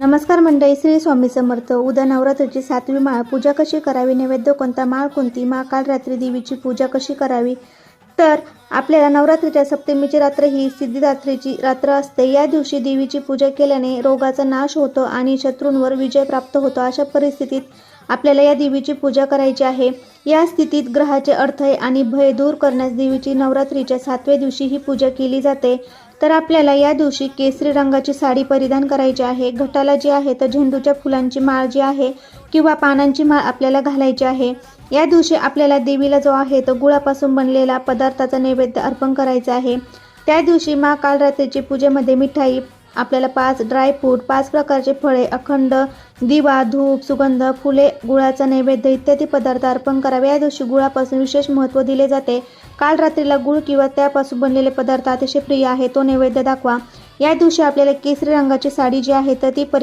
नमस्कार मंडळी श्री स्वामी समर्थ. उद्या नवरात्रीची सातवी माळ. पूजा कशी करावी? नैवेद्य कोणता? माळ कोणती? माळ काल रात्री देवीची पूजा कशी करावी? तर आपल्याला नवरात्रीच्या सप्तमीची रात्र ही सिद्धिदात्रीची रात्र असते. या दिवशी देवीची पूजा केल्याने रोगाचा नाश होतो आणि शत्रूंवर विजय प्राप्त होतो. अशा परिस्थितीत आपल्याला या देवीची पूजा करायची आहे. या स्थितीत ग्रहाचे अडथळे आणि भय दूर करण्यास देवीची नवरात्रीच्या सातव्या दिवशी ही पूजा केली जाते. तर आपल्याला या दिवशी केसरी रंगाची साडी परिधान करायची आहे. घटाला जी आहे तर झेंडूच्या फुलांची माळ जी आहे किंवा पानांची माळ आपल्याला घालायची आहे. या दिवशी आपल्याला देवीला जो आहे तो गुळापासून बनलेला पदार्थाचा नैवेद्य अर्पण करायचा आहे. त्या दिवशी मा कालरात्रीची पूजेमध्ये मिठाई आपल्याला पाच ड्रायफ्रूट पाच प्रकारचे फळे अखंड दिवा धूप सुगंध फुले गुळाचा नैवेद्य इत्यादी पदार्थ अर्पण करावे. या दिवशी गुळापासून विशेष महत्त्व दिले जाते. काल रात्रीला गुळ किंवा त्यापासून बनलेले पदार्थ अतिशय प्रिय आहे. तो नैवेद्य दाखवा. या दिवशी आपल्याला केसरी रंगाची साडी जी आहे तर ती परि